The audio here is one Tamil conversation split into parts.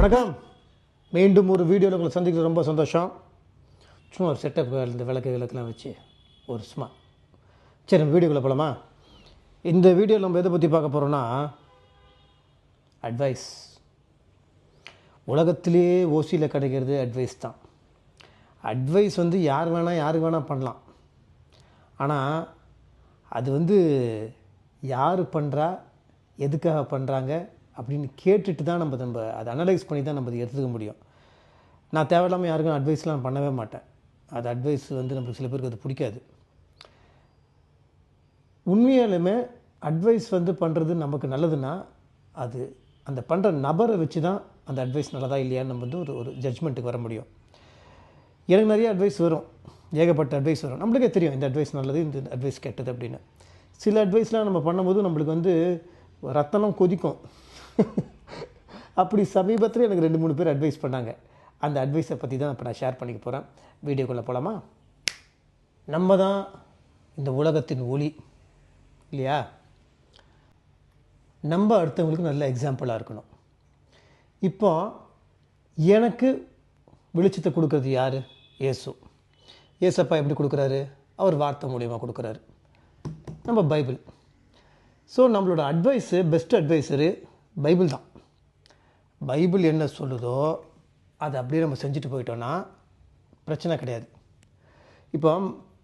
வணக்கம். மீண்டும் ஒரு வீடியோவில் உங்களை சந்திக்கிறது ரொம்ப சந்தோஷம். சும்மா ஒரு செட்டப் இந்த விளக்கு விளக்குலாம் வச்சு ஒரு சும்மா. சரி நம்ம வீடியோக்குள்ளே போகலாமா இந்த வீடியோவில் நம்ம எதை பற்றி பார்க்க போகிறோன்னா அட்வைஸ் உலகத்திலேயே ஓசியில் கிடைக்கிறது அட்வைஸ் தான். அட்வைஸ் வந்து யார் வேணால் யாருக்கு வேணால் பண்ணலாம். ஆனால் அது வந்து யார் பண்ணுறா எதுக்காக பண்ணுறாங்க அப்படின்னு கேட்டுட்டு தான் நம்ம நம்ம அதை அனலைஸ் பண்ணி தான் நம்ம அதை எடுத்துக்க முடியும். நான் தேவையில்லாமல் யாருக்கும் அட்வைஸ்லாம் பண்ணவே மாட்டேன். அது அட்வைஸ் வந்து நம்மளுக்கு சில பேருக்கு அது பிடிக்காது. உண்மையாலுமே அட்வைஸ் வந்து பண்ணுறது நமக்கு நல்லதுன்னா அது அந்த பண்ணுற நபரை வச்சு தான் அந்த அட்வைஸ் நல்லதா இல்லையான்னு நம்ம வந்து ஒரு ஒரு ஜட்ஜ்மெண்ட்டுக்கு வர முடியும். எனக்கு நிறைய அட்வைஸ் வரும். ஏகப்பட்ட அட்வைஸ் வரும். நம்மளுக்கே தெரியும் இந்த அட்வைஸ் நல்லது இந்த அட்வைஸ் கெட்டது அப்படின்னு. சில அட்வைஸ்லாம் நம்ம பண்ணும்போது நம்மளுக்கு வந்து ரத்தனம் கொதிக்கும். அப்படி சமீபத்தில் எனக்கு ரெண்டு மூணு பேர் அட்வைஸ் பண்ணாங்க. அந்த அட்வைஸை பற்றி தான் இப்போ நான் ஷேர் பண்ணிக்க போகிறேன் வீடியோக்குள்ளே போகலாமா நம்ம தான் இந்த உலகத்தின் ஒளி இல்லையா? நம்ம அடுத்தவங்களுக்கு நல்ல எக்ஸாம்பிளாக இருக்கணும். இப்போ எனக்கு வெளிச்சத்தை கொடுக்கறது யார்? இயேசு. ஏசப்பா எப்படி கொடுக்குறாரு? அவர் வார்த்தை மூலியமாக கொடுக்குறாரு. நம்ம பைபிள். ஸோ நம்மளோட அட்வைஸு பெஸ்ட் அட்வைஸரு பைபிள் தான். பைபிள் என்ன சொல்லுதோ அதை அப்படியே நம்ம செஞ்சுட்டு போயிட்டோன்னா பிரச்சனை கிடையாது. இப்போ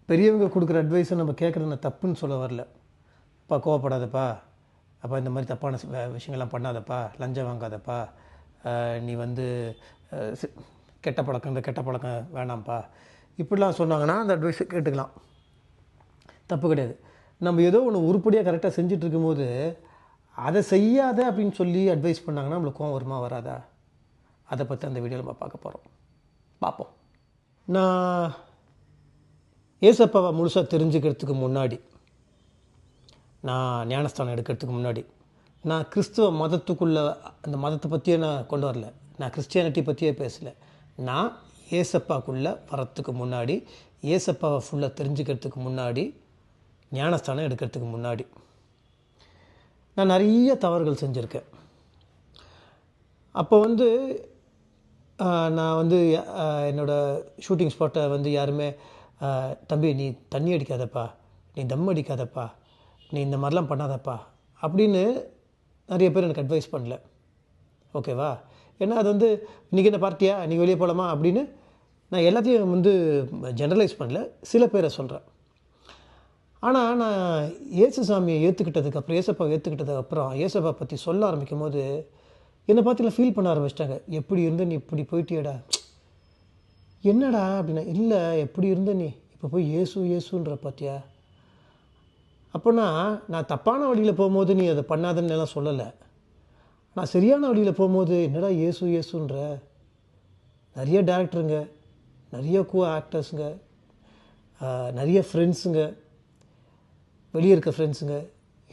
பெரியவங்க கொடுக்குற அட்வைஸை நம்ம கேட்குறது நான் தப்புன்னு சொல்ல வரல. அப்பா கோவப்படாதப்பா. அப்பா இந்த மாதிரி தப்பான விஷயங்கள்லாம் பண்ணாதப்பா. லஞ்சம் வாங்காதப்பா. நீ வந்து கெட்ட பழக்கம் இந்த கெட்ட பழக்கம் வேணாம்ப்பா. இப்படிலாம் சொன்னாங்கன்னா அந்த அட்வைஸை கேட்டுக்கலாம். தப்பு கிடையாது. நம்ம ஏதோ ஒன்று உருப்படியாக கரெக்டாக செஞ்சிட்டுருக்கும்போது அதை செய்யாத அப்படின்னு சொல்லி அட்வைஸ் பண்ணாங்கன்னா நம்மளுக்கு கோவம் வருமா வராதா? அதை பற்றி அந்த வீடியோவில் நம்ம பார்க்க போகிறோம் பார்ப்போம். நான் ஏசப்பாவை முழுசாக தெரிஞ்சுக்கிறதுக்கு முன்னாடி நான் ஞானஸ்தானம் எடுக்கிறதுக்கு முன்னாடி நான் கிறிஸ்துவ மதத்துக்குள்ளே அந்த மதத்தை பற்றியே நான் கொண்டு வரல. நான் கிறிஸ்டியானிட்டி பற்றியே பேசலை. நான் ஏசப்பாக்குள்ளே வரத்துக்கு முன்னாடி ஏசப்பாவை ஃபுல்லாக தெரிஞ்சுக்கிறதுக்கு முன்னாடி ஞானஸ்தானம் எடுக்கிறதுக்கு முன்னாடி. நான் நிறைய தவறுகள் செஞ்சுருக்கேன். அப்போ வந்து நான் வந்து என்னோடய ஷூட்டிங் ஸ்பாட்டை வந்து யாருமே தம்பி நீ தண்ணி அடிக்காதப்பா நீ தம் அடிக்காதப்பா நீ இந்த மாதிரிலாம் பண்ணாதப்பா அப்படின்னு நிறைய பேர் எனக்கு அட்வைஸ் பண்ணல. ஓகேவா? ஏன்னா அது வந்து இன்றைக்கி என்ன பார்ட்டியா நீ வெளியே போகலாமா அப்படின்னு நான் எல்லாத்தையும் வந்து ஜென்ரலைஸ் பண்ணல. சில பேரை சொல்கிறேன் ஆனால் நான் இயேசு சாமியை ஏற்றுக்கிட்டதுக்கு அப்புறம் ஏசப்பா ஏற்றுக்கிட்டதுக்கு அப்புறம் ஏசப்பா பற்றி சொல்ல ஆரம்பிக்கும் போது என்னை பார்த்து ஃபீல் பண்ண ஆரம்பிச்சிட்டாங்க. எப்படி இருந்த நீ இப்படி போயிட்டியடா? என்னடா? அப்படின்னா இல்லை எப்படி இருந்த நீ? இப்போ போய் இயேசு இயேசுன்ற பார்த்தியா? அப்போனா நான் தப்பான வழியில் போகும்போது நீ அதை பண்ணாதன்னு எல்லாம் சொல்லலை. நான் சரியான வழியில் போகும்போது என்னடா இயேசு இயேசுன்ற? நிறைய டேரக்டருங்க நிறைய கோ ஆக்டர்ஸுங்க நிறைய ஃப்ரெண்ட்ஸுங்க வெளியே இருக்க ஃப்ரெண்ட்ஸுங்க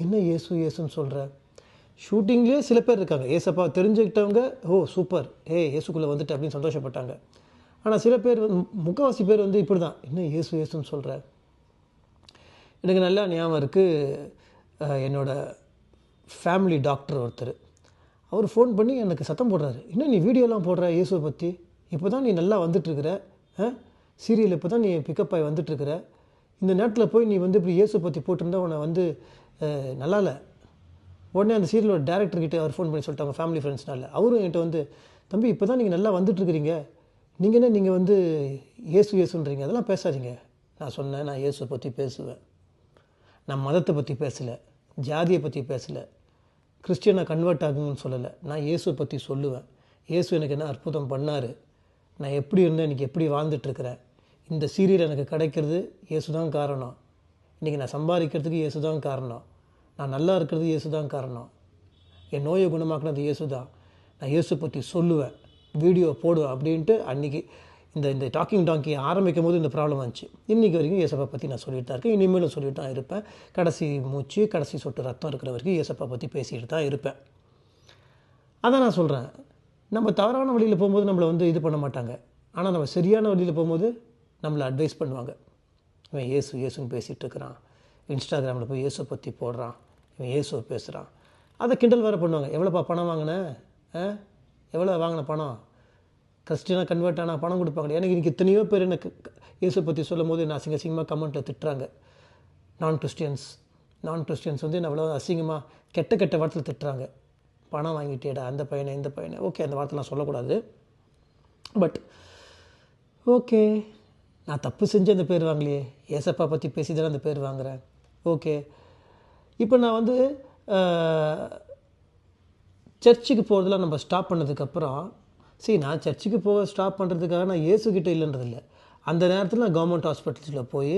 என்ன ஏசு ஏசுன்னு சொல்கிற ஷூட்டிங்லேயே சில பேர் இருக்காங்க. ஏசப்பா தெரிஞ்சுக்கிட்டவங்க ஓ சூப்பர். ஏ ஏசுக்குள்ளே வந்துட்டு அப்படின்னு சந்தோஷப்பட்டாங்க. ஆனால் சில பேர் வந்து முக்கால்வாசி பேர் வந்து இப்படி தான் என்ன ஏசு ஏசுன்னு சொல்கிற எனக்கு நல்லா ஞாபகம் இருக்குது என்னோடய ஃபேமிலி டாக்டர் ஒருத்தர். அவர் ஃபோன் பண்ணி எனக்கு சத்தம் போடுறாரு. இன்னும் நீ வீடியோலாம் போடுற இயேசுவை பற்றி இப்போ தான் நீ நல்லா வந்துட்டுருக்குற சீரியல் இப்போ தான் நீ பிக்கப் ஆகி வந்துட்டுருக்குற இந்த நேரத்தில் போய் நீ வந்து இப்படி இயேசு பற்றி போட்டிருந்தா உன்னை வந்து நல்லா இல்லை உடனே அந்த சீரியலோட டேரக்டர்கிட்ட அவர் ஃபோன் பண்ணி சொல்லிட்டாங்க ஃபேமிலி ஃப்ரெண்ட்ஸ்னால அவரும் என்கிட்ட வந்து தம்பி இப்போ தான் நீங்கள் நல்லா வந்துட்டுருக்கிறீங்க நீங்கள் என்ன நீங்கள் வந்து இயேசு இயேசுன்றீங்க. அதெல்லாம் பேசாதீங்க. நான் சொன்னேன் நான் இயேசுவை பற்றி பேசுவேன். நான் மதத்தை பற்றி பேசலை. ஜாதியை பற்றி பேசலை. கிறிஸ்டியனாக கன்வெர்ட் ஆகுங்கன்னு சொல்லலை. நான் இயேசுவை பற்றி சொல்லுவேன். இயேசு எனக்கு என்ன அற்புதம் பண்ணார்? நான் எப்படி இருந்தேன்? இன்றைக்கி எப்படி வாழ்ந்துட்டுருக்கிறேன் இந்த சீரியல் எனக்கு கிடைக்கிறது இயேசு தான் காரணம். இன்றைக்கி நான் சம்பாதிக்கிறதுக்கு இயேசு தான் காரணம். நான் நல்லா இருக்கிறது இயேசு தான் காரணம். என் நோயை குணமாக்குனது இயேசு தான் நான் இயேசு பற்றி சொல்லுவேன். வீடியோ போடுவேன் அப்படின்ட்டு அன்றைக்கி இந்த இந்த டாக்கிங் டாங்கி ஆரம்பிக்கும் போது இந்த ப்ராப்ளம் வந்துச்சு. இன்றைக்கி வரைக்கும் இயேசப்பா பற்றி நான் சொல்லிட்டு தான் இருக்கேன். இனிமேலும் சொல்லிட்டு தான் இருப்பேன். கடைசி மூச்சு கடைசி சொட்டு ரத்தம் இருக்கிற வரைக்கும் இயேசப்பா பற்றி பேசிகிட்டு தான் இருப்பேன். அதான் நான் சொல்கிறேன் நம்ம தவறான வழியில் போகும்போது நம்மளை வந்து இது பண்ண மாட்டாங்க. ஆனால் நம்ம சரியான வழியில் போகும்போது நம்மளை அட்வைஸ் பண்ணுவாங்க. இவன் இயேசு இயேசுன்னு பேசிகிட்டு இருக்கிறான் இன்ஸ்டாகிராமில் போய் இயேசுவை பற்றி போடுறான். இவன் இயேசுவை பேசுகிறான் அதை கிண்டல் வேறு பண்ணுவாங்க. எவ்வளோப்பா பணம் வாங்கினேன் ஆ? எவ்வளோ வாங்கின பணம்? கிறிஸ்டினாக கன்வெர்ட் ஆனால் பணம் கொடுப்பாங்க எனக்கு இன்றைக்கி எத்தனையோ பேர் எனக்கு இயேசு பற்றி சொல்லும் போது என்ன அசிங்க அசிங்கமாக கமெண்ட்டில் திட்டுறாங்க. நான் கிறிஸ்டியன்ஸ் நான் கிறிஸ்டியன்ஸ் வந்து என்ன அவ்வளோ அசிங்கமாக கெட்ட கெட்ட வார்த்தையில் திட்டுறாங்க. பணம் வாங்கிட்டேடா அந்த பையனை இந்த பையனை. ஓகே அந்த வார்த்தைலாம் சொல்லக்கூடாது. பட் ஓகே நான் தப்பு செஞ்சு அந்த பேர் வாங்கலையே. ஏசப்பா பற்றி பேசி தானே அந்த பேர் வாங்குகிறேன் ஓகே. இப்போ நான் வந்து சர்ச்சுக்கு போகிறதெல்லாம் நம்ம ஸ்டாப் பண்ணதுக்கப்புறம் சரி நான் சர்ச்சுக்கு போக ஸ்டாப் பண்ணுறதுக்காக நான் இயேசுக்கிட்ட இல்லைன்றதில்ல. அந்த நேரத்தில் நான் கவர்மெண்ட் ஹாஸ்பிட்டல்ஸில் போய்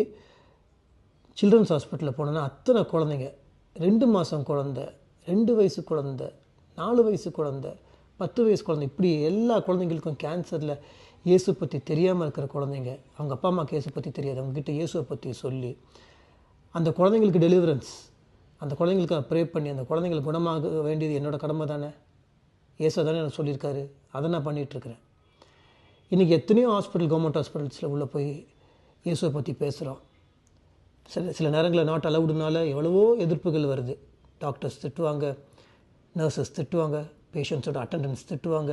சில்ட்ரன்ஸ் ஹாஸ்பிட்டலில் போனேன்னா அத்தனை குழந்தைங்க ரெண்டு மாதம் குழந்த ரெண்டு வயசு குழந்த நாலு வயசு குழந்த பத்து வயசு குழந்தை இப்படி எல்லா குழந்தைங்களுக்கும் கேன்சரில் இயேசு பற்றி தெரியாமல் இருக்கிற குழந்தைங்க அவங்க அப்பா அம்மாவுக்கு இயேசு பற்றி தெரியாது. அவங்கக்கிட்ட இயேசுவை பற்றி சொல்லி அந்த குழந்தைங்களுக்கு டெலிவரன்ஸ் அந்த குழந்தைங்களுக்கு ப்ரே பண்ணி அந்த குழந்தைங்களுக்கு குணமாக வேண்டியது என்னோட கடமை தானே? இயேசு தானே எனக்கு சொல்லியிருக்காரு. அதை நான் பண்ணிகிட்ருக்கிறேன் இன்றைக்கி எத்தனையோ ஹாஸ்பிட்டல் கவர்மெண்ட் ஹாஸ்பிட்டல்ஸில் உள்ளே போய் இயேசுவை பற்றி பேசுகிறோம் சில சில நேரங்களில் நாட் அலவுடுனால எவ்வளவோ எதிர்ப்புகள் வருது. டாக்டர்ஸ் திட்டுவாங்க நர்சஸ் திட்டுவாங்க பேஷண்ட்ஸோட அட்டண்டன்ஸ் திட்டுவாங்க.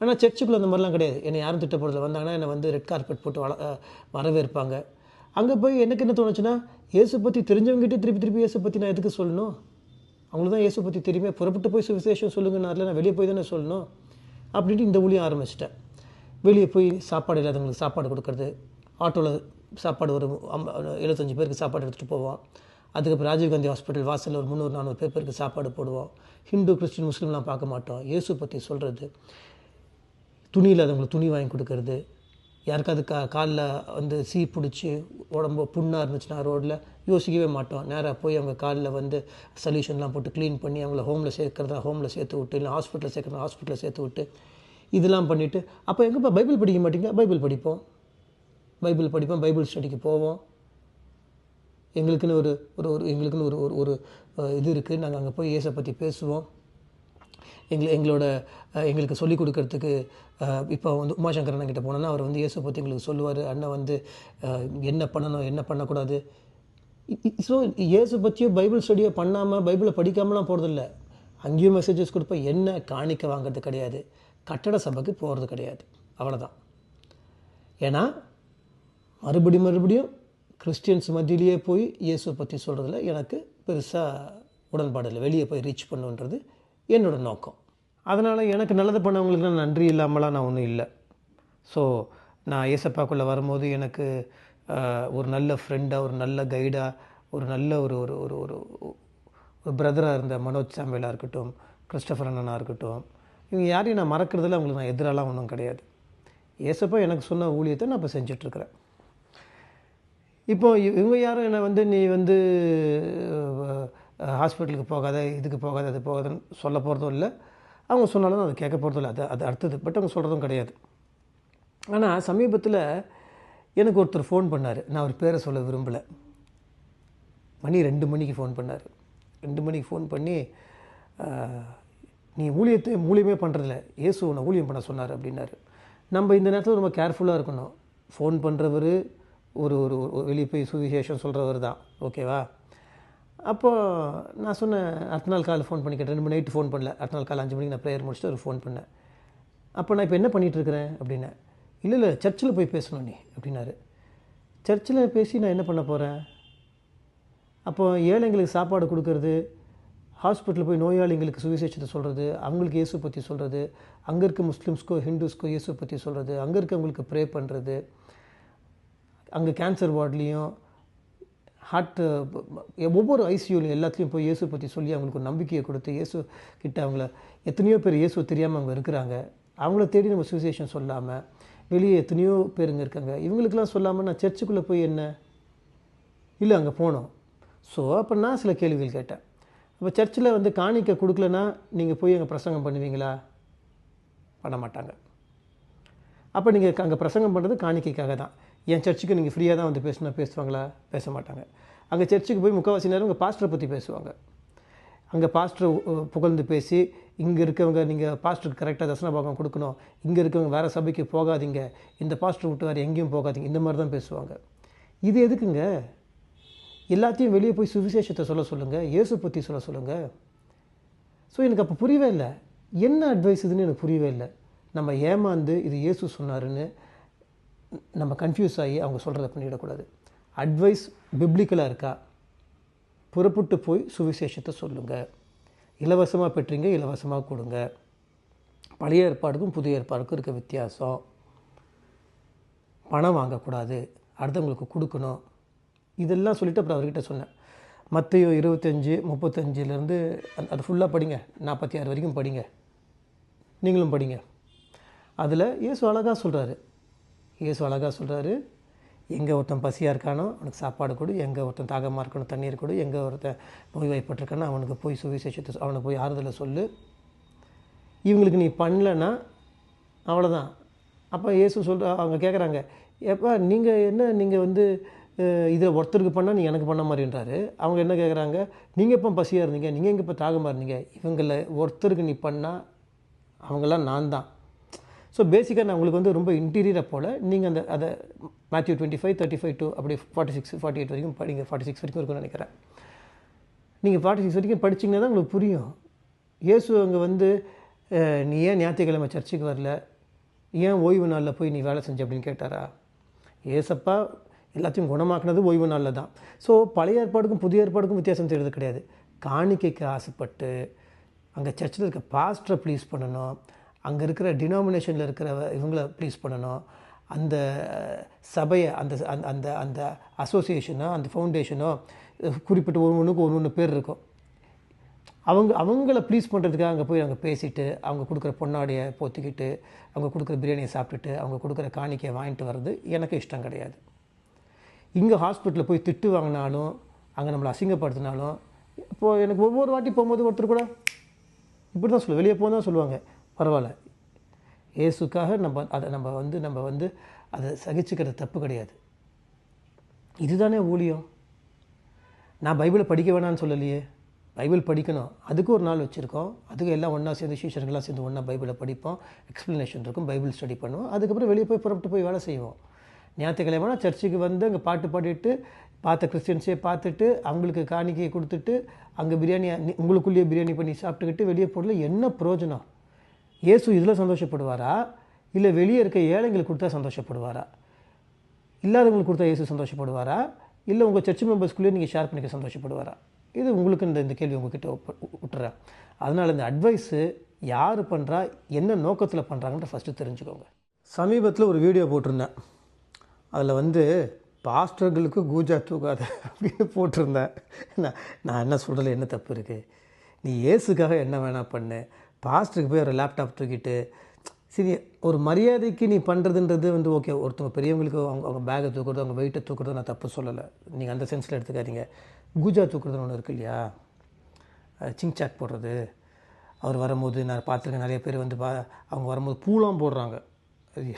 ஆனால் சர்ச்சுக்குள்ளே அந்த மாதிரிலாம் கிடையாது. என்னை யாரும் திட்ட போகிறதில்ல வந்தாங்கன்னா என்னை வந்து ரெட் கார்பெட் போட்டு வள வரவேற்பாங்க. அங்கே போய் எனக்கு என்ன தோணுச்சுன்னா இயேசு பற்றி தெரிஞ்சவங்ககிட்ட திருப்பி திருப்பி இயேசு பற்றி நான் எதுக்கு சொல்லணும்? அவங்களுக்கு தான் இயேசு பற்றி தெரியுமே. புறப்பட்டு போய் சுவிசேஷம் சொல்லுங்கன்னாரில் நான் வெளியே போய் தானே சொல்லணும்? அப்படின்ட்டு இந்த ஊழியம் ஆரம்பிச்சிட்டேன். வெளியே போய் சாப்பாடு இல்லாதவங்களுக்கு சாப்பாடு கொடுக்கறது. ஆட்டோவில் சாப்பாடு ஒரு எழுபத்தஞ்சி எழுபத்தஞ்சு பேருக்கு சாப்பாடு எடுத்துகிட்டு போவோம். அதுக்கப்புறம் ராஜீவ்காந்தி ஹாஸ்பிட்டல் வாசலில் ஒரு முந்நூறு நானூறு பேர் பேருக்கு சாப்பாடு போடுவோம். ஹிந்து கிறிஸ்டின் முஸ்லீம்லாம் பார்க்க மாட்டோம். இயேசு பற்றி சொல்கிறது துணி இல்லாதவங்களுக்கு துணி வாங்கி கொடுக்கறது. யாருக்காவது கா காலில் வந்து சீ பிடிச்சி உடம்பு புண்ணாக இருந்துச்சுன்னா ரோடில் யோசிக்கவே மாட்டோம். நேராக போய் அவங்க காலில் வந்து சொல்யூஷன்லாம் போட்டு க்ளீன் பண்ணி அவங்கள ஹோமில் சேர்க்குறதா ஹோமில் சேர்த்து விட்டு இல்லை ஹாஸ்பிட்டலில் சேர்க்குறதா ஹாஸ்பிட்டலில் சேர்த்து விட்டு இதெல்லாம் பண்ணிவிட்டு அப்போ எங்கப்பா பைபிள் படிக்க மாட்டீங்க பைபிள் படிப்போம். பைபிள் படிப்போம் பைபிள் ஸ்டடிக்கு போவோம். எங்களுக்குன்னு ஒரு ஒரு ஒரு எங்களுக்குன்னு ஒரு ஒரு ஒரு இது இருக்குது நாங்கள் அங்கே போய் இயேசை பற்றி பேசுவோம். எங்களை எங்களோட எங்களுக்கு சொல்லிக் கொடுக்கறதுக்கு இப்போ வந்து உமாசங்கர் அண்ணன் கிட்ட போனோன்னா அவர் வந்து இயேசு பற்றி எங்களுக்கு சொல்லுவார். அண்ணன் வந்து என்ன பண்ணணும் என்ன பண்ணக்கூடாது. ஸோ இயேசு பற்றியும் பைபிள் ஸ்டடியோ பண்ணாமல் பைபிளை படிக்காமலாம் போகிறதில்ல அங்கேயும் மெசேஜஸ் கொடுப்போம் என்ன காணிக்க வாங்குறது கிடையாது. கட்டட சபைக்கு போகிறது கிடையாது. அவ்வளோதான் ஏன்னா மறுபடி மறுபடியும் கிறிஸ்டியன்ஸ் மத்தியிலேயே போய் இயேசுவை பற்றி சொல்கிறதுல எனக்கு பெருசாக உடன்பாடு இல்லை. வெளியே போய் ரீச் பண்ணுன்றது என்னோடய நோக்கம். அதனால் எனக்கு நல்லது பண்ணவங்களுக்கு நான் நன்றி இல்லாமலாம் நான் ஒன்றும் இல்லை. ஸோ நான் ஏசப்பாக்குள்ளே வரும்போது எனக்கு ஒரு நல்ல ஃப்ரெண்டாக ஒரு நல்ல கைடாக ஒரு நல்ல ஒரு ஒரு ஒரு ஒரு ஒரு பிரதராக இருந்த மனோஜ் சாம்பேலாக இருக்கட்டும் கிறிஸ்டபர் அண்ணனாக இருக்கட்டும் இவங்க யாரையும் நான் மறக்கிறதுல அவங்களுக்கு நான் எதிராலாம் ஒன்றும் கிடையாது. ஏசப்பா எனக்கு சொன்ன ஊழியத்தை நான் இப்போ செஞ்சிட்ருக்கிறேன் இப்போ இவங்க யாரும் என்னை வந்து நீ வந்து ஹாஸ்பிட்டலுக்கு போகாத இதுக்கு போகாத அது போகாதன்னு சொல்ல போகிறதும் இல்லை. அவங்க சொன்னாலும் அது அதை கேட்க போகிறதும் இல்லை. அது அது அடுத்தது. பட் அவங்க சொல்கிறதும் கிடையாது. ஆனால் சமீபத்தில் எனக்கு ஒருத்தர் ஃபோன் பண்ணார். நான் அவர் பேரை சொல்ல விரும்பலை. மணி ரெண்டு மணிக்கு ஃபோன் பண்ணார். ரெண்டு மணிக்கு ஃபோன் பண்ணி நீ ஊழியத்தை ஊழியமே பண்ணுறதில்ல இயேசு உன்னை ஊழியம் பண்ண சொன்னார் அப்படின்னாரு. நம்ம இந்த நேரத்தில் ரொம்ப கேர்ஃபுல்லாக இருக்கணும். ஃபோன் பண்ணுறவர் ஒரு ஒரு ஒரு வெளியே போய் சுவிசேஷம் சொல்கிறவர் தான். ஓகேவா அப்போது நான் சொன்னேன் அடுத்த நாள் காலையில் ஃபோன் பண்ணி கேட்டேன் ரெண்டு மணி நைட்டு ஃபோன் பண்ணல. அடுத்த நாள் காலை அஞ்சு மணிக்கு நான் ப்ரேயர் முடிச்சுட்டு ஒரு ஃபோன் பண்ணேன். அப்போ நான் இப்போ என்ன பண்ணிட்டு இருக்கிறேன் அப்படின்னேன். இல்லை இல்லை சர்ச்சில் போய் பேசணும் நீ அப்படின்னாரு. சர்ச்சில் பேசி நான் என்ன பண்ண போகிறேன் அப்போ ஏழைங்களுக்கு சாப்பாடு கொடுக்கறது ஹாஸ்பிட்டலில் போய் நோயாளிங்களுக்கு சுவிசேஷத்தை சொல்கிறது அவங்களுக்கு இயேசு பற்றி சொல்கிறது அங்கே இருக்க முஸ்லீம்ஸ்க்கோ ஹிந்துஸ்க்கோ இயேசு பற்றி சொல்கிறது அங்கே இருக்கவங்களுக்கு ப்ரே பண்ணுறது அங்கே கேன்சர் வார்ட்லேயும் ஹார்ட் ஒவ்வொரு ஐசியூலையும் எல்லாத்துலேயும் போய் இயேசு பற்றி சொல்லி அவங்களுக்கு ஒரு நம்பிக்கையை கொடுத்து இயேசு கிட்ட அவங்கள எத்தனையோ பேர் இயேசு தெரியாமல் அவங்க இருக்கிறாங்க. அவங்கள தேடி நம்ம சுவிசேஷன் சொல்லாமல் வெளியே எத்தனையோ பேருங்க இருக்காங்க. இவங்களுக்கெல்லாம் சொல்லாமல் நான் சர்ச்சுக்குள்ளே போய் என்ன? இல்லை அங்கே போனோம். ஸோ அப்போ நான் சில கேள்விகள் கேட்டேன். அப்போ சர்ச்சில் வந்து காணிக்கை கொடுக்கலன்னா நீங்கள் போய் அங்கே பிரசங்கம் பண்ணுவீங்களா? பண்ண மாட்டாங்க. அப்போ நீங்கள் அங்கே பிரசங்கம் பண்ணுறது காணிக்கைக்காக தான். என் சர்ச்சுக்கு நீங்கள் ஃப்ரீயாக தான் வந்து பேசினா பேசுவாங்களா? பேச மாட்டாங்க அங்கே சர்ச்சுக்கு போய் முக்கால்வாசி நேரம் உங்கள் பாஸ்டரை பற்றி பேசுவாங்க. அங்கே பாஸ்டரை புகழ்ந்து பேசி இங்கே இருக்கவங்க நீங்கள் பாஸ்டருக்கு கரெக்டாக தர்சன பாகம் கொடுக்கணும். இங்கே இருக்கவங்க வேறு சபைக்கு போகாதீங்க. இந்த பாஸ்டர் விட்டு வேறு எங்கேயும் போகாதீங்க. இந்த மாதிரி தான் பேசுவாங்க. இது எதுக்குங்க? எல்லாத்தையும் வெளியே போய் சுவிசேஷத்தை சொல்ல சொல்லுங்கள் இயேசு பற்றி சொல்ல சொல்லுங்கள் ஸோ எனக்கு அப்போ புரியவே இல்லை. என்ன அட்வைஸ் இதுன்னு எனக்கு புரியவே இல்லை. நம்ம ஏமாந்து இது இயேசு சொன்னாருன்னு நம்ம கன்ஃபியூஸ் ஆகி அவங்க சொல்கிறத பண்ணிடக்கூடாது. அட்வைஸ் பிப்ளிக்கலாக இருக்கா? புறப்பட்டு போய் சுவிசேஷத்தை சொல்லுங்கள் இலவசமாக பெற்றீங்க இலவசமாக கொடுங்க. பழைய ஏற்பாடுக்கும் புதிய ஏற்பாடுக்கும் இருக்க வித்தியாசம். பணம் வாங்கக்கூடாது. அடுத்தவங்களுக்கு கொடுக்கணும். இதெல்லாம் சொல்லிவிட்டு அப்புறம் அவர்கிட்ட சொன்னேன். மற்றையோ இருபத்தஞ்சி முப்பத்தஞ்சிலேருந்து அது ஃபுல்லாக படிங்க. நாற்பத்தி ஆறு வரைக்கும் படிங்க. நீங்களும் படிங்க. அதில் இயேசு அழகாக சொல்கிறாரு இயேசு அழகாக சொல்கிறாரு எங்கே ஒருத்தன் பசியாக இருக்கானோ அவனுக்கு சாப்பாடு கொடு. எங்கே ஒருத்தன் தாகமாக இருக்கணும் தண்ணீர் கொடு. எங்கே ஒருத்தன் நோய்வாய்ப்பட்டிருக்கானோ அவனுக்கு போய் சுவிசேஷத்தை அவனை போய் ஆறுதலை சொல்லு. இவங்களுக்கு நீ பண்ணலன்னா அவ்வளோதான் அப்போ இயேசு சொல்கிற அவங்க கேட்குறாங்க எப்பா நீங்கள் என்ன நீங்கள் வந்து இதை ஒருத்தருக்கு பண்ணால் நீ எனக்கு பண்ண மாதிரின்றாரு அவங்க என்ன கேட்குறாங்க நீங்கள் எப்போ பசியாக இருந்தீங்க? நீங்கள் எங்கே இப்போ தாகமாக இருந்தீங்க? இவங்கள ஒருத்தருக்கு நீ பண்ணால் அவங்களாம் நான் தான் ஸோ பேசிக்காக நான் உங்களுக்கு வந்து ரொம்ப இன்டீரியரை போல் நீங்கள் அந்த அதை Matthew twenty five thirty five to அப்படி ஃபார்ட்டி சிக்ஸ் ஃபார்ட்டி எயிட் வரைக்கும் படிங்க ஃபார்ட்டி சிக்ஸ் வரைக்கும் இருக்கும்னு நினைக்கிறேன். நீங்கள் ஃபார்ட்டி சிக்ஸ் வரைக்கும் படிச்சீங்கன்னா தான் உங்களுக்கு புரியும். இயேசு அங்கே வந்து நீ ஏன் ஞாயிற்றுக்கிழமை சர்ச்சுக்கு வரல? ஏன் ஓய்வு நாளில் போய் நீ வேலை செஞ்ச அப்படின்னு கேட்டாரா? ஏசப்பா எல்லாத்தையும் குணமாக்குனது ஓய்வு நாளில் தான். ஸோ பழைய ஏற்பாடுக்கும் புதிய ஏற்பாடுக்கும் வித்தியாசம் தெரியுது கிடையாது. காணிக்கைக்கு ஆசைப்பட்டு அங்கே சர்ச்சில் இருக்க பாஸ்டரை ப்ளீஸ் பண்ணணும். அங்கே இருக்கிற டினாமினேஷனில் இருக்கிற இவங்கள ப்ளீஸ் பண்ணணும். அந்த சபையை அந்த அந்த அந்த அந்த அசோசியேஷனோ அந்த ஃபவுண்டேஷனோ குறிப்பிட்ட ஒரு ஒன்றுக்கு ஒரு ஒன்று பேர் இருக்கும். அவங்க அவங்கள ப்ளீஸ் பண்ணுறதுக்காக அங்கே போய் அங்கே பேசிட்டு அவங்க கொடுக்குற பொன்னாடியை போத்திக்கிட்டு அவங்க கொடுக்குற பிரியாணியை சாப்பிட்டுட்டு அவங்க கொடுக்குற காணிக்கையை வாங்கிட்டு வர்றது எனக்கு இஷ்டம் கிடையாது. இங்கே ஹாஸ்பிட்டலில் போய் திட்டு வாங்கினாலும் அங்கே நம்மளை அசிங்கப்படுத்தினாலும் இப்போது எனக்கு ஒவ்வொரு வாட்டி போகும்போது ஒருத்தர் கூட இப்படி தான் சொல்லுவேன் வெளியே போக தான் சொல்லுவாங்க. பரவாயில்ல. இயேசுக்காக நம்ம அதை நம்ம வந்து நம்ம வந்து அதை சகிச்சுக்கிறது தப்பு கிடையாது. இதுதானே ஊழியம்? நான் பைபிளை படிக்க வேணாம்னு சொல்லலையே. பைபிள் படிக்கணும். அதுக்கு ஒரு நாள் வச்சுருக்கோம். அதுக்கு எல்லாம் ஒன்றா சேர்ந்து சீஷர்கள்லாம் சேர்ந்து ஒன்றா பைபிளை படிப்போம். எக்ஸ்ப்ளனேஷன் இருக்கும். பைபிள் ஸ்டடி பண்ணுவோம். அதுக்கப்புறம் வெளியே போய் புறப்பட்டு போய் வேலை செய்வோம். ஞாயிற்றுக்கிழமைனா சர்ச்சுக்கு வந்து அங்கே பாட்டு பாடிட்டு பார்த்த கிறிஸ்டியன்ஸே பார்த்துட்டு அவங்களுக்கு காணிக்கையை கொடுத்துட்டு அங்கே பிரியாணி உங்களுக்குள்ளேயே பிரியாணி பண்ணி சாப்பிட்டுக்கிட்டு வெளியே போடல என்ன பிரயோஜனம்? இயேசு இதில் சந்தோஷப்படுவாரா? இல்லை வெளியே இருக்க ஏழைங்களுக்கு கொடுத்தா சந்தோஷப்படுவாரா? இல்லாதவங்களுக்கு கொடுத்தா இயேசு சந்தோஷப்படுவாரா? இல்லை உங்கள் சர்ச் மெம்பர்ஸ்குள்ளேயே நீங்கள் ஷேர் பண்ணிக்க சந்தோஷப்படுவாரா? இது உங்களுக்கு இந்த இந்த கேள்வி உங்ககிட்ட விட்டுறேன் அதனால் இந்த அட்வைஸு யார் பண்ணுறா என்ன நோக்கத்தில் பண்ணுறாங்கன்ற ஃபஸ்ட்டு தெரிஞ்சுக்கோங்க. சமீபத்தில் ஒரு வீடியோ போட்டிருந்தேன். அதில் வந்து பாஸ்டர்களுக்கு கூஜா தூக்காத அப்படின்னு போட்டிருந்தேன். நான் நான் என்ன சொல்கிறதுல என்ன தப்பு இருக்குது நீ ஏசுக்காக என்ன வேணால் பண்ணு. பாஸ்டருக்கு போய் ஒரு லேப்டாப் தூக்கிட்டு சரி ஒரு மரியாதைக்கு நீ பண்ணுறதுன்றது வந்து ஓகே ஒருத்தவங்க பெரியவங்களுக்கு அவங்க அவங்க பேக்கை தூக்குறது அவங்க வெயிட்டை தூக்குறது நான் தப்பு சொல்லலை. நீங்கள் அந்த சென்ஸில் எடுத்துக்காதீங்க. கூஜா தூக்குறதுன்னு ஒன்று இருக்கு இல்லையா? சிங் சாக் போடுறது. அவர் வரும்போது நான் பார்த்துருக்கேன் நிறைய பேர் வந்து பா அவங்க வரும்போது பூலாம் போடுறாங்க. அது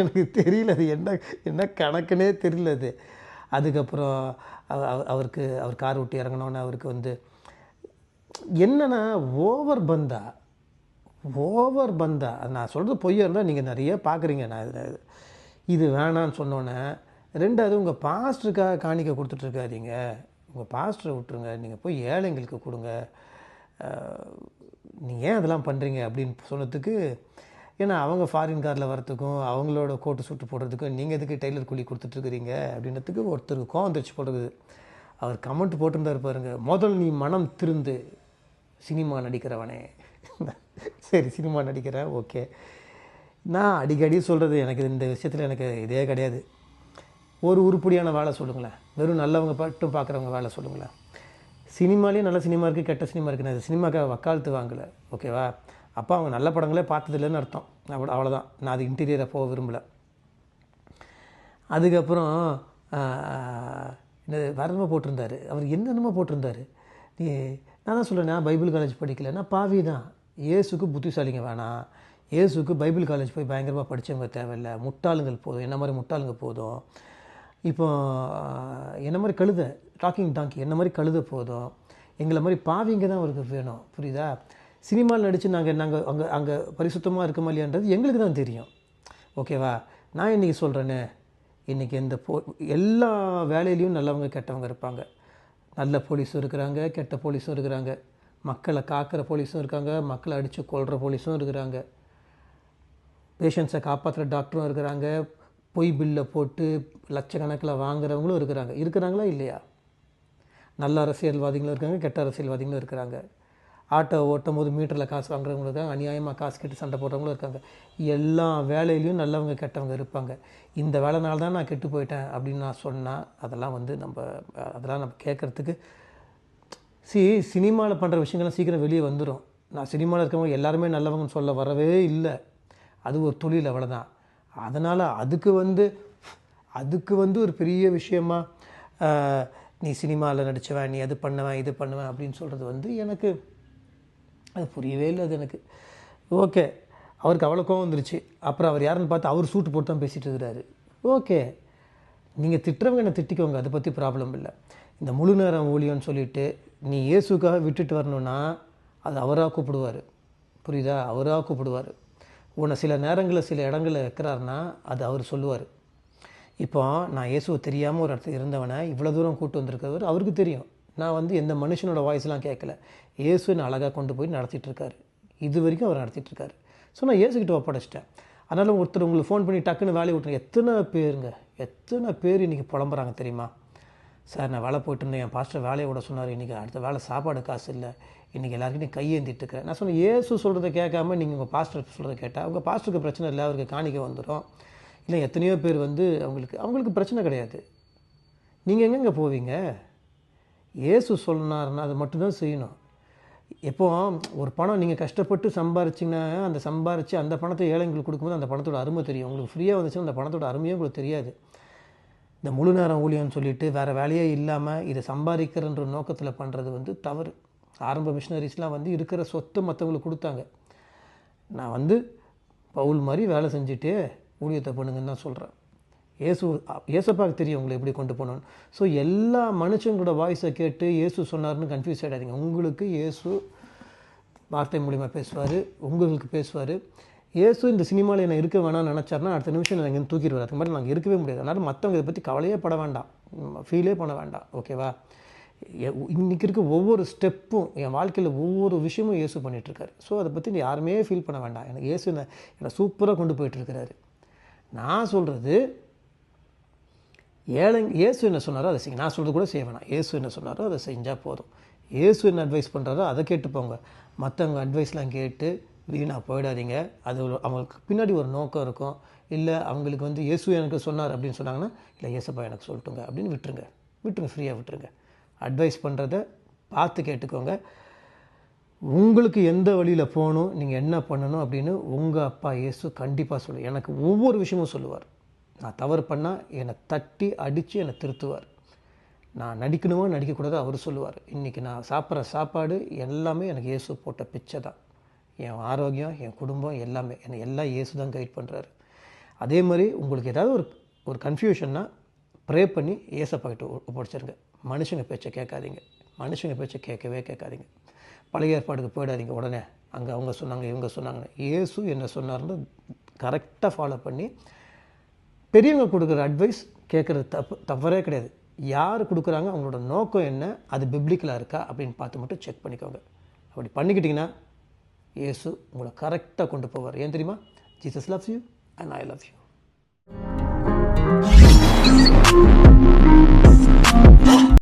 எனக்கு தெரியல அது என்ன என்ன கணக்குனே தெரியல அது. அதுக்கப்புறம் அவருக்கு அவர் கார் விட்டு இறங்கினோன்னே அவருக்கு வந்து என்னன்னா ஓவர் பந்தா ஓவர் பந்தா. நான் சொல்கிறது பொய்யா இருந்தால் நீங்கள் நிறைய பார்க்குறீங்க நான் இது- இது வேணான்னு சொன்னோன்னே ரெண்டாவது உங்கள் பாஸ்டருக்காக காணிக்க கொடுத்துட்ருக்காதீங்க. உங்கள் பாஸ்டரை விட்டுருங்க. நீங்கள் போய் ஏழைங்களுக்கு கொடுங்க. நீங்கள் ஏன் அதெல்லாம் பண்ணுறீங்க அப்படின்னு சொன்னதுக்கு ஏன்னா அவங்க ஃபாரின் காரில் வரத்துக்கும் அவங்களோட கோட்டு சுட்டு போடுறதுக்கும் நீங்கள் எதுக்கு டெய்லர் கூலி கொடுத்துட்ருக்குறீங்க அப்படின்றதுக்கு ஒருத்தருக்கு கோவம் தெரிச்சு போடுறது அவர் கமெண்ட் போட்டிருந்தார் பாருங்கள் முதல் நீ மனம் திருந்து சினிமா நடிக்கிறவனே. சரி சினிமா நடிக்கிறேன் ஓகே. நான் அடிக்கடி சொல்கிறது எனக்கு இந்த விஷயத்தில் எனக்கு இதே கிடையாது. ஒரு உருப்படியான வேலை சொல்லுங்களேன். வெறும் நல்லவங்க மட்டும் பார்க்குறவங்க வேலை சொல்லுங்களேன். சினிமாலேயும் நல்ல சினிமா இருக்குது கெட்ட சினிமா இருக்குது நான் சினிமாக்காக வக்காலத்து வாங்கலை ஓகேவா? அப்போ அவங்க நல்ல படங்களே பார்த்ததில்லைன்னு அர்த்தம். அவ்வளோ அவ்வளோதான். நான் அது இன்டீரியரை போக விரும்பலை. அதுக்கப்புறம் இந்த வரமா போட்டிருந்தாரு. அவர் என்னென்னமோ போட்டிருந்தாரு. நீ நான் தான் சொல்கிறேன் நான் பைபிள் காலேஜ் படிக்கல. நான் பாவி தான் இயேசுக்கு புத்திசாலிங்க வேணாம் இயேசுக்கு பைபிள் காலேஜ் போய் பயங்கரமாக படித்தவங்க தேவையில்லை. முட்டாளுங்கள் போதும். என்ன மாதிரி முட்டாளுங்க போதும்? இப்போ என்ன மாதிரி கழுத? டாக்கிங் டாங்கி என்ன மாதிரி கழுத போதும்? எங்களை மாதிரி பாவிங்க தான் அவருக்கு வேணும். புரியுதா? சினிமாவில் நடித்து நாங்கள் நாங்கள் அங்கே அங்கே பரிசுத்தமாக இருக்கோமா இல்லையான்றது எங்களுக்கு தான் தெரியும். ஓகேவா? நான் இன்றைக்கி சொல்கிறேனே இன்றைக்கி எந்த போ எல்லா வேலையிலையும் நல்லவங்க கெட்டவங்க இருப்பாங்க. நல்ல போலீஸும் இருக்கிறாங்க கெட்ட போலீஸும் இருக்கிறாங்க. மக்களை காக்கிற போலீஸும் இருக்காங்க மக்களை அடித்து கொள்கிற போலீஸும் இருக்கிறாங்க. பேஷண்ட்ஸை காப்பாற்றுற டாக்டரும் இருக்கிறாங்க பொய் பில்லை போட்டு லட்சக்கணக்கில் வாங்குறவங்களும் இருக்கிறாங்க. இருக்கிறாங்களா இல்லையா? நல்ல அரசியல்வாதிகளும் இருக்காங்க கெட்ட அரசியல்வாதிகளும் இருக்கிறாங்க. ஆட்டோ ஓட்டும் போது மீட்டரில் காசு வாங்குறவங்களும் இருக்காங்க அநியாயமாக காசு கேட்டு சண்டை போடுறவங்களும் இருக்காங்க. எல்லா வேலையிலையும் நல்லவங்க கெட்டவங்க இருப்பாங்க. இந்த வேலைனால தான் நான் கெட்டு போயிட்டேன் அப்படின்னு நான் சொன்னால் அதெல்லாம் வந்து நம்ம அதெல்லாம் நம்ம கேட்குறதுக்கு சி சினிமாவில் பண்ணுற விஷயங்கள்லாம் சீக்கிரம் வெளியே வந்துடும் நான் சினிமாவில் இருக்கவங்க எல்லாருமே நல்லவங்கன்னு சொல்ல வரவே இல்லை. அது ஒரு தொழில் அவ்வளோதான் அதனால் அதுக்கு வந்து அதுக்கு வந்து ஒரு பெரிய விஷயமா நீ சினிமாவில் நடிச்சவன் நீ அது பண்ணுவேன் இது பண்ணுவேன் அப்படின்னு சொல்கிறது வந்து எனக்கு அது புரியவே இல்லை அது எனக்கு. ஓகே. அவருக்கு அவ்வளோ கோவம் வந்துருச்சு. அப்புறம் அவர் யாருன்னு பார்த்து அவர் சூட்டு போட்டு தான் பேசிகிட்டு இருக்கிறாரு. ஓகே. நீங்கள் திட்டுறவங்க என்னை திட்டிக்கோங்க. அதை பற்றி ப்ராப்ளம் இல்லை. இந்த முழு நேரம் ஊழியம்னு சொல்லிட்டு நீ இயேசுக்காக விட்டுட்டு வரணும்னா அது அவராக கூப்பிடுவார். புரியுதா? அவராக கூப்பிடுவார். உன்னை சில நேரங்களில் சில இடங்களில் வைக்கிறாருன்னா அது அவர் சொல்லுவார். இப்போ நான் இயேசுவை தெரியாமல் ஒரு இடத்துல இருந்தவனை இவ்வளோ தூரம் கூப்பிட்டு வந்திருக்கிறவர் அவருக்கு தெரியும். நான் வந்து எந்த மனுஷனோட வாய்ஸ்லாம் கேட்கல. இயேசுன்னு அழகாக கொண்டு போய் நடத்திட்டுருக்காரு இது வரைக்கும் அவர் நடத்திட்டுருக்காரு ஸோ நான் இயேசுக்கிட்ட ஒப்படைச்சிட்டேன். அதனால் ஒருத்தர் உங்களுக்கு ஃபோன் பண்ணி டக்குன்னு வேலையை விட்டுருங்க. எத்தனை பேருங்க? எத்தனை பேர் இன்றைக்கி புலம்புறாங்க தெரியுமா? சார் நான் வேலை போயிட்டுருந்தேன் என் பாஸ்டர் வேலையை விட சொன்னார் இன்றைக்கி அடுத்த வேலை சாப்பாடு காசு இல்லை. இன்றைக்கி எல்லாருக்கிட்டையும் கையேந்திட்டுருக்கேன் நான் சொன்னேன் ஏசு சொல்கிறத கேட்காம நீங்கள் உங்கள் பாஸ்டர் சொல்கிறத கேட்டால் உங்கள் பாஸ்டருக்கு பிரச்சனை இல்லை அவருக்கு காணிக்க வந்துடும் இல்லை எத்தனையோ பேர் வந்து அவங்களுக்கு அவங்களுக்கு பிரச்சனை கிடையாது. நீங்கள் எங்கெங்கே போவீங்க? ஏசு சொன்னார்னா அதை மட்டும்தான் செய்யணும். எப்போ ஒரு பணம் நீங்கள் கஷ்டப்பட்டு சம்பாரிச்சிங்கன்னா அந்த சம்பாரித்து அந்த பணத்தை ஏழைங்களுக்கு கொடுக்கும்போது அந்த பணத்தோட அருமை தெரியும். உங்களுக்கு ஃப்ரீயாக வந்துச்சுன்னா அந்த பணத்தோட அருமையும் உங்களுக்கு தெரியாது. இந்த முழு நேரம் ஊழியம்னு சொல்லிட்டு வேறு வேலையே இல்லாமல் இதை சம்பாதிக்கிறன்ற நோக்கத்தில் பண்ணுறது வந்து தவறு. ஆரம்ப மிஷினரிஸ்லாம் வந்து இருக்கிற சொத்தை மற்றவங்களுக்கு கொடுத்தாங்க. நான் வந்து பவுல் மாதிரி வேலை செஞ்சுட்டு ஊழியத்தை பண்ணுங்கன்னு தான் சொல்கிறேன் இயேசு இயேசப்பாக்கு தெரியும் உங்களை எப்படி கொண்டு போகணும்னு. ஸோ எல்லா மனுஷங்களோட வாய்ஸை கேட்டு இயேசு சொன்னார்னு கன்ஃபியூஸ் ஆகிடாதீங்க உங்களுக்கு இயேசு வார்த்தை மூலிமா பேசுவார் உங்களுக்கு பேசுவார். இயேசு இந்த சினிமாவில் என்ன இருக்க வேணாம்னு நினச்சார்னா அடுத்த நிமிஷம் நான் இங்கே தூக்கிடுவார் அதுக்கு மாதிரி நாங்கள் இருக்கவே முடியாது. அதனால் மற்றவங்க இதை பற்றி கவலையே பட வேண்டாம். ஃபீலே பண்ண வேண்டாம். ஓகேவா இன்றைக்கி இருக்க ஒவ்வொரு ஸ்டெப்பும் என் வாழ்க்கையில் ஒவ்வொரு விஷயமும் இயேசு பண்ணிகிட்ருக்காரு ஸோ அதை பற்றி யாருமே ஃபீல் பண்ண வேண்டாம். எனக்கு இயேசு என்னை என்னை சூப்பராக கொண்டு போயிட்டுருக்கிறாரு. நான் சொல்கிறது ஏழை இயேசு என்ன சொன்னாரோ அதை செய்யுங்க. நான் சொல்கிறது கூட செய்ய வேணாம். இயேசு என்ன சொன்னாரோ அதை செஞ்சால் போதும். இயேசு என்ன அட்வைஸ் பண்ணுறாரோ அதை கேட்டுப்போங்க. மற்றவங்க அட்வைஸ்லாம் கேட்டு வீணாக போயிடாதீங்க. அது அவங்களுக்கு பின்னாடி ஒரு நோக்கம் இருக்கும். இல்லை அவங்களுக்கு வந்து இயேசு எனக்கு சொன்னார் அப்படின்னு சொன்னாங்கன்னா இல்லை இயேசப்பா எனக்கு சொல்லட்டுங்க அப்படின்னு விட்டுருங்க. விட்டுருங்க ஃப்ரீயாக விட்டுருங்க. அட்வைஸ் பண்ணுறத பார்த்து கேட்டுக்கோங்க. உங்களுக்கு எந்த வழியில் போகணும் நீங்கள் என்ன பண்ணணும் அப்படின்னு உங்கள் அப்பா இயேசு கண்டிப்பாக சொல்லு. எனக்கு ஒவ்வொரு விஷயமும் சொல்லுவார். நான் தவறு பண்ணால் என்னை தட்டி அடித்து என்னை திருத்துவார். நான் நடிக்கணுமோ நடிக்கக்கூடாதோ அவர் சொல்லுவார். இன்றைக்கி நான் சாப்பிட்ற சாப்பாடு எல்லாமே எனக்கு இயேசு போட்ட பிச்சை தான். என் ஆரோக்கியம் என் குடும்பம் எல்லாமே. என்னை எல்லாம் இயேசு தான் கைட் பண்ணுறாரு அதே மாதிரி உங்களுக்கு ஏதாவது ஒரு ஒரு கன்ஃபியூஷன்னா ப்ரே பண்ணி ஏசப்பாக்கிட்ட ஒப்படைச்சிருங்க. மனுஷங்க பேச்சை கேட்காதீங்க. மனுஷங்க பேச்சை கேட்கவே கேட்காதீங்க. பழைய ஏற்பாடுக்கு போயிடாதீங்க உடனே. அங்கே அவங்க சொன்னாங்க இவங்க சொன்னாங்க ஏசு என்ன சொன்னார்னு கரெக்டாக ஃபாலோ பண்ணி பெரியவங்க கொடுக்குற அட்வைஸ் கேட்குறது தப்பு தவறே கிடையாது. யார் கொடுக்குறாங்க அவங்களோட நோக்கம் என்ன அது பிப்ளிக்கலாக இருக்கா அப்படின்னு பார்த்து மட்டும் செக் பண்ணிக்கோங்க. அப்படி பண்ணிக்கிட்டிங்கன்னா இயேசு உங்களை கரெக்டாக கொண்டு போவார். ஏன் தெரியுமா? Jesus loves you and I love you